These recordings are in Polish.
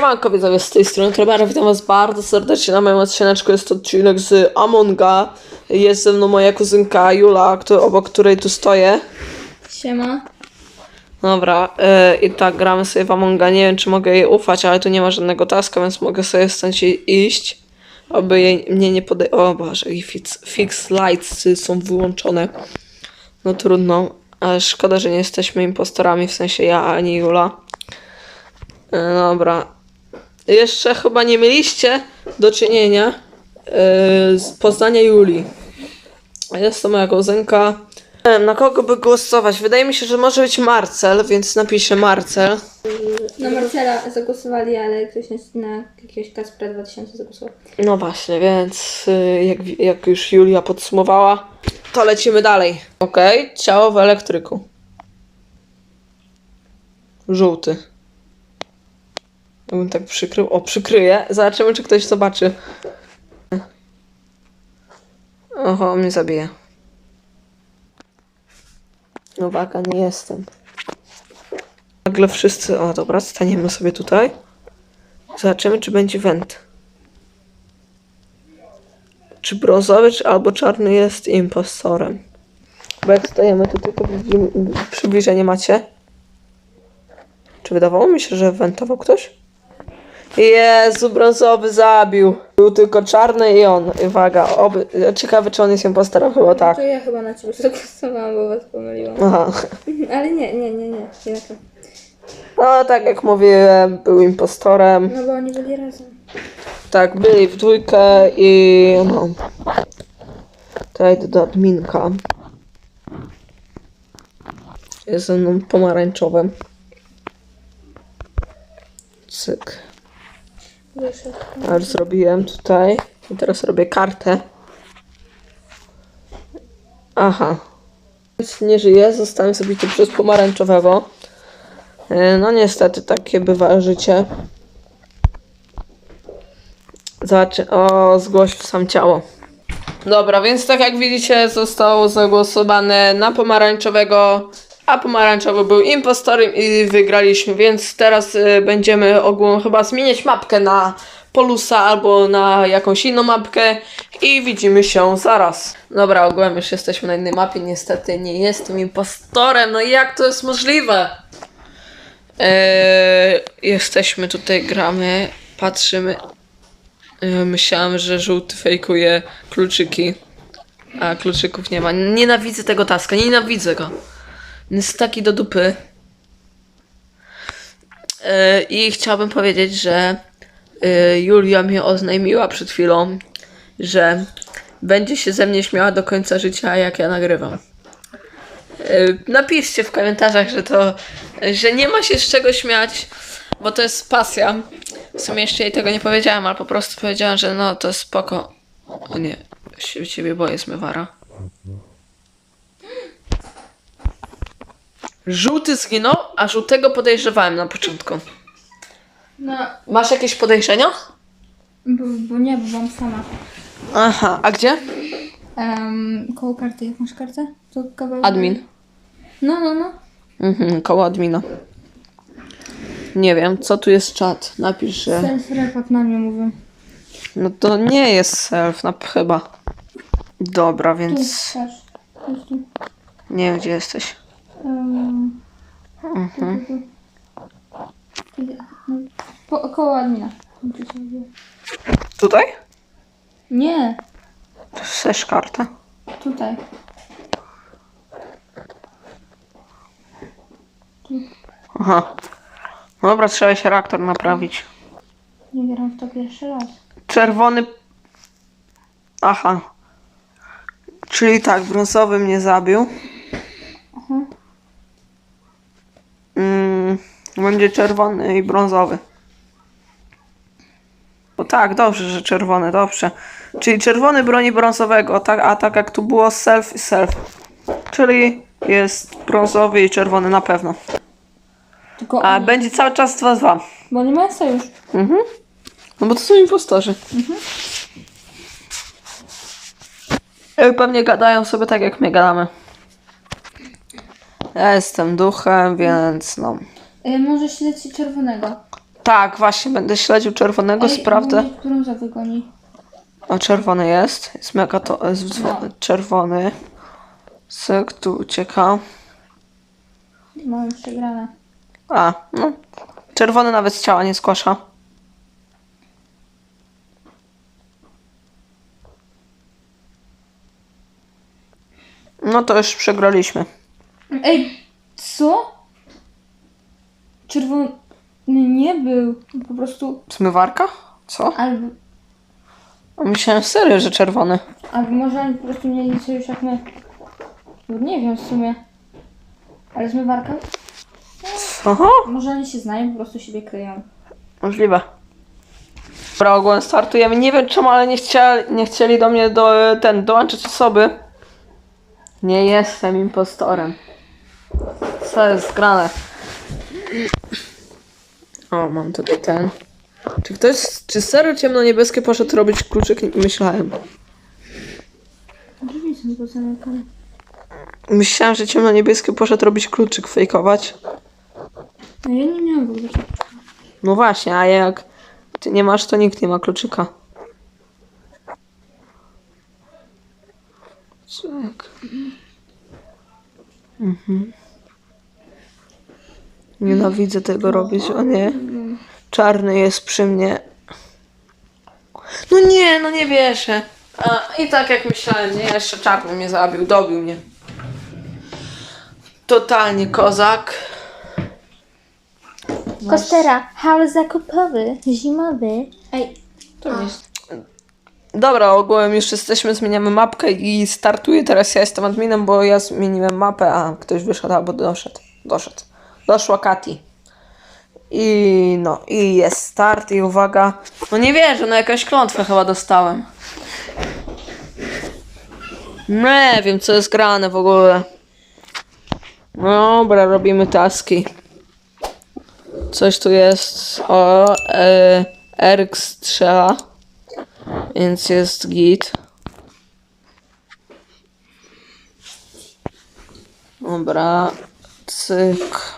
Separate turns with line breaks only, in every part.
Siemanko widzowie, z tej strony Tremera, witam was bardzo serdecznie na moim odcineczku, jest to odcinek z Amonga, jest ze mną moja kuzynka Jula, kto, obok której tu stoję.
Siema.
Dobra, e, i tak gramy sobie w Amonga, nie wiem czy mogę jej ufać, ale tu nie ma żadnego taska, więc mogę sobie stąd iść, aby jej, mnie nie podej... O Boże, i fix, fix lights są wyłączone. No trudno, ale szkoda, że nie jesteśmy impostorami, w sensie ja ani Jula. E, dobra. Jeszcze chyba nie mieliście do czynienia e, z Poznania Julii. Jest to moja kuzynka. Nie wiem, Na kogo by głosować? Wydaje mi się, że może być Marcel, więc napiszę Marcel.
Na Marcela zagłosowali, ale ktoś na, na jakiegoś Kaspra 2000 zagłosował.
No właśnie, więc y, jak, jak już Julia podsumowała, to lecimy dalej. Okej, ciało w elektryku. Żółty. Jakbym tak przykrył. O, przykryję. Zobaczymy, czy ktoś zobaczy. Oho, mnie zabije. Uwaga, nie jestem. Nagle wszyscy. O, dobra, staniemy sobie tutaj. Zobaczymy, czy będzie węd. Czy brązowy, czy albo czarny jest impostorem? Bo jak stajemy to widzimy, przybliżenie macie. Czy wydawało mi się, że wentował ktoś? Jezu, brązowy zabił. Był tylko czarny i on. Uwaga, oby. Ciekawe, czy on jest impostorem, chyba tak.
To ja chyba na ciebie zagłosowałam, bo was pomyliłam.
Aha.
Ale nie, nie, nie, nie. Jednak.
No, tak jak mówiłem, był impostorem.
No bo oni byli razem.
Tak, byli w dwójkę i no. Tutaj idę do adminka. Jest ze mną pomarańczowym. Cyk. Już zrobiłem tutaj. I teraz robię kartę. Aha. Nie żyje, zostałem zabity przez pomarańczowego. E, No niestety takie bywa życie. Zobaczy, o, zgłoś sam ciało. Dobra, więc tak jak widzicie, zostało zagłosowane na pomarańczowego, a pomarańczowy był impostorem i wygraliśmy, więc teraz y, będziemy ogólnie chyba zmieniać mapkę na Polusa albo na jakąś inną mapkę i widzimy się zaraz. Dobra, ogółem już jesteśmy na innej mapie, niestety nie jestem impostorem, no jak to jest możliwe? Eee, jesteśmy tutaj, gramy, patrzymy. Ja myślałam, że żółty fejkuje kluczyki, a kluczyków nie ma. Nienawidzę tego taska, nienawidzę go. Jest taki do dupy. Yy, I chciałabym powiedzieć, że yy, Julia mnie oznajmiła przed chwilą, że będzie się ze mnie śmiała do końca życia, jak ja nagrywam. Yy, Napiszcie w komentarzach, że to, że nie ma się z czego śmiać, bo to jest pasja. W sumie jeszcze jej tego nie powiedziałam, ale po prostu powiedziałam, że no to spoko. O nie, się ciebie boję, zmywara. Żółty zginął, a żółtego podejrzewałem na początku.
No,
Masz jakieś podejrzenia?
bo, bo nie, bo byłam sama.
Aha, a gdzie?
Um, koło karty, jak masz kartę? To kawałek.
Admin.
No, no, no.
Mhm, koło admina. Nie wiem, co tu jest czat? Napisz, że...
Self-report na mnie mówią.
No to nie jest self, na chyba. Dobra,
Tu,
więc
tu.
nie wiem, gdzie jesteś.
Um,
Mhm.
no, Po, koło admina.
Tutaj?
Nie,
Chcesz kartę?
tutaj.
Aha. Dobra, trzeba się reaktor naprawić.
Nie gram w to pierwszy raz.
Czerwony. Aha. Czyli tak, brązowy mnie zabił.
Aha.
Mm, będzie czerwony i brązowy. O tak, dobrze, że czerwony, dobrze. Czyli czerwony broni brązowego, tak, a tak jak tu było self i self. Czyli jest brązowy i czerwony na pewno.
Tylko
A
oni,
będzie cały czas 2-2.
bo nie mają sojusz.
Mhm. No bo to są impostorzy. Mhm. Pewnie gadają sobie tak jak my gadamy. Ja jestem duchem, więc no.
E, może śledźcie czerwonego.
Tak, właśnie, będę śledził czerwonego, sprawdzę.
Którą za wygoni?
O, czerwony jest. Jest mega to. Jest
No.
czerwony. Syk, tu ucieka.
Mam przegrane.
A, no. Czerwony nawet z ciała nie skłasza. No to już przegraliśmy.
Ej, co? Czerwony nie był. Po prostu
Zmywarka? Co?
albo,
A Myślałem serio, że czerwony.
albo może oni po prostu mieli sojusz jak my. No nie wiem w sumie. Ale zmywarka?
Aha,
Może oni się znają, po prostu siebie kryją.
możliwe. Dobra, ogólnie startujemy. Nie wiem czemu, ale nie chcieli, nie chcieli do mnie do, ten, dołączyć osoby. Nie jestem impostorem. Co jest grane? O, mam tutaj ten. Czy ktoś, czy serio ciemno-niebieskie poszedł robić kluczyk? Myślałem.
Drzwi są pozamykane.
Myślałem, że ciemno-niebieskie poszedł robić kluczyk, fejkować.
No ja nie miałam w ogóle.
No właśnie, a jak ty nie masz, to nikt nie ma kluczyka. Czek. Mhm. Nienawidzę tego robić, o nie. Czarny jest przy mnie. No nie, no nie wierzę. A, I tak jak myślałem, nie, jeszcze czarny mnie zabił, dobił mnie. Totalnie kozak.
Kostera, haul zakupowy, zimowy.
Ej, to jest.
Dobra, ogółem już jesteśmy, zmieniamy mapkę i startuję. Teraz ja jestem adminem, bo ja zmieniłem mapę, a ktoś wyszedł albo doszedł. Doszedł. Doszła Kati. I no, i jest start i uwaga. No nie wierzę, no jakąś klątwę chyba dostałem. Nie wiem, co jest grane w ogóle. Dobra, robimy taski. Coś tu jest. O, e, Erk strzela. Więc jest git. Dobra.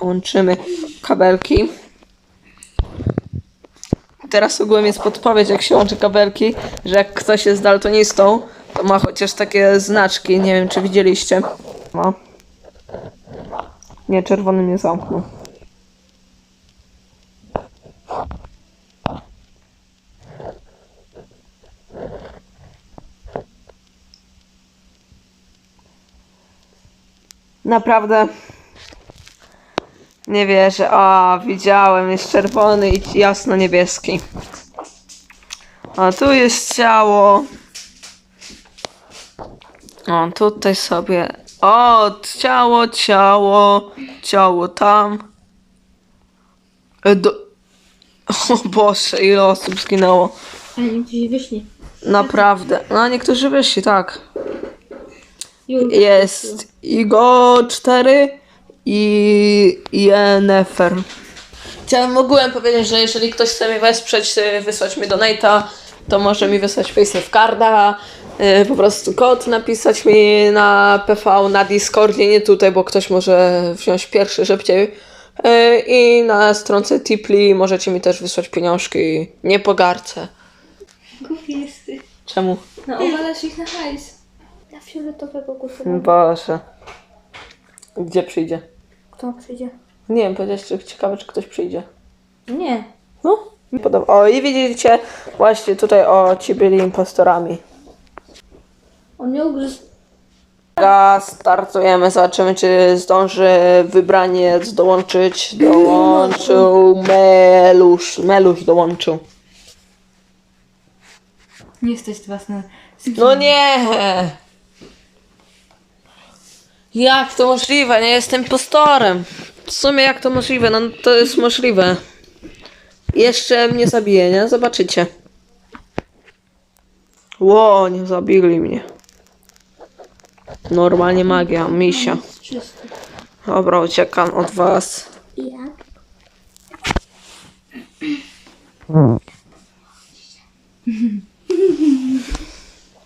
Łączymy kabelki. Teraz ogółem jest podpowiedź, jak się łączy kabelki, że jak ktoś jest daltonistą, to ma chociaż takie znaczki. Nie wiem, czy widzieliście. No. Nie, czerwony mnie zamknął. Naprawdę. Nie wierzę. A, widziałem. Jest czerwony i jasno-niebieski. A tu jest ciało. O, tutaj sobie. O, ciało, ciało. Ciało tam. E, Do... O Boże, ile osób zginęło.
Ale niektórzy wyszli.
Naprawdę. No, niektórzy wyszli, tak.
Już.
Jest Igo 4 i Yennefer. Chciałem ogółem powiedzieć, że jeżeli ktoś chce mnie wesprzeć, y, wysłać mi donate'a, to może mi wysłać Face Carda, y, po prostu kod napisać mi na PV, na Discordzie, nie tutaj, bo ktoś może wziąć pierwszy szybciej. Y, I na stronce Tipli możecie mi też wysłać pieniążki. Nie pogarcę.
Głupi jesteś.
Czemu?
No, owalasz ich na hajs.
Na fioletowego głosowego.
Boże. Gdzie przyjdzie?
Kto przyjdzie?
Nie wiem, powiedziałeś, czy ciekawe, czy ktoś przyjdzie.
Nie.
No, mi podoba. O, i widzicie, właśnie tutaj, o, ci byli impostorami.
On nie ugryzł.
Uwaga, Startujemy, zobaczymy, czy zdąży wybraniec dołączyć. Dołączył Melusz. Melusz dołączył.
Nie jesteś własny.
No nie! Jak to możliwe? Nie jestem impostorem. W sumie jak to możliwe? No to jest możliwe. Jeszcze mnie zabije, nie? Zobaczycie. Ło, nie zabili mnie. Normalnie magia, misia. Dobra, uciekam od was.
Jak?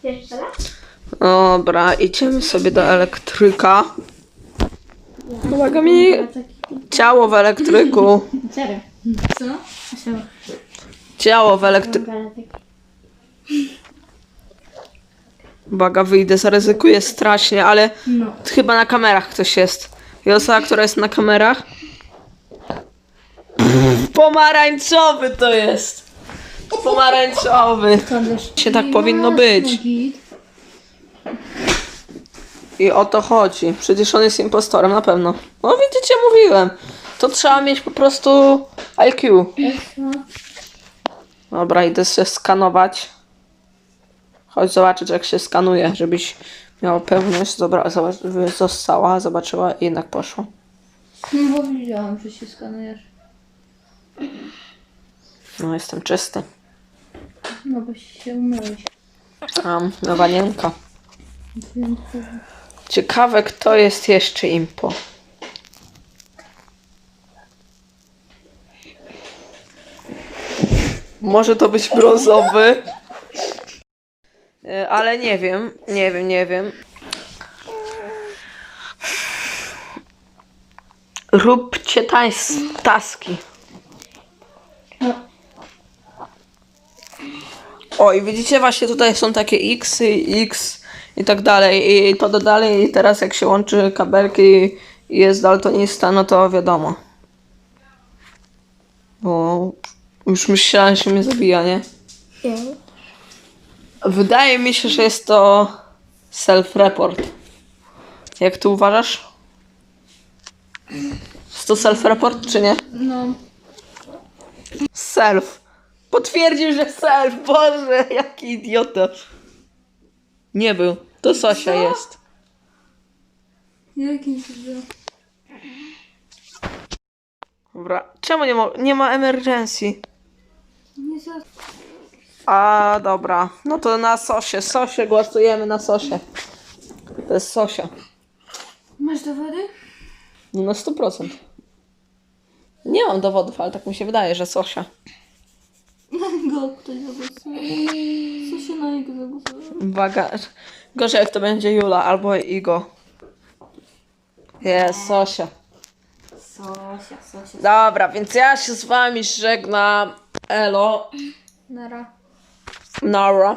Jeszcze raz?
Dobra, idziemy sobie do elektryka. Pomaga mi ciało w elektryku.
Serio. Co? Ciało.
Ciało w elektry... Uwaga, wyjdę, zaryzykuję strasznie, ale
No.
chyba na kamerach ktoś jest. I osoba, która jest na kamerach... Pomarańczowy to jest! Pomarańczowy! Się tak powinno być. I o to chodzi. Przecież on jest impostorem na pewno. No widzicie, mówiłem. To trzeba mieć po prostu IQ. Dobra, idę się skanować. Chodź zobaczyć jak się skanuje, żebyś miała pewność, dobra, zobacz, została, zobaczyła i jednak poszło.
No bo widziałam, że się skanujesz.
No jestem czysty.
No bo się umyłeś.
Mam wanienka.
Więc
Ciekawe kto jest jeszcze impo. Może to być brązowy. E, Ale nie wiem, nie wiem, nie wiem. Róbcie tajs, taski. O, i widzicie, właśnie tutaj są takie X, X i tak dalej. I to do dalej, i teraz jak się łączy kabelki i jest daltonista, no to wiadomo. Bo już myślałem, że mnie zabija, nie? Wydaje mi się, że jest to self-report. Jak ty uważasz? Jest to self-report, czy nie?
No.
Self. Potwierdził, że self. Boże, jaki idiota. Nie był. To Sosia jest.
Jaki?
Dobra. Czemu nie ma, nie ma emergency?
Nie za...
A, dobra. No to na Sosie. Sosie głosujemy na Sosie. To jest Sosia.
Masz dowody?
No na 100%. Nie mam dowodów, ale tak mi się wydaje, że Sosia.
Go ktoś zagłosuje. Co się na niego zagłosuje?
Uwaga. Gorzej jak to będzie Jula albo Igo. Jest Sosia.
Sosia, Sosia.
Dobra, więc ja się z wami żegnam. Elo.
Nara.
Nara.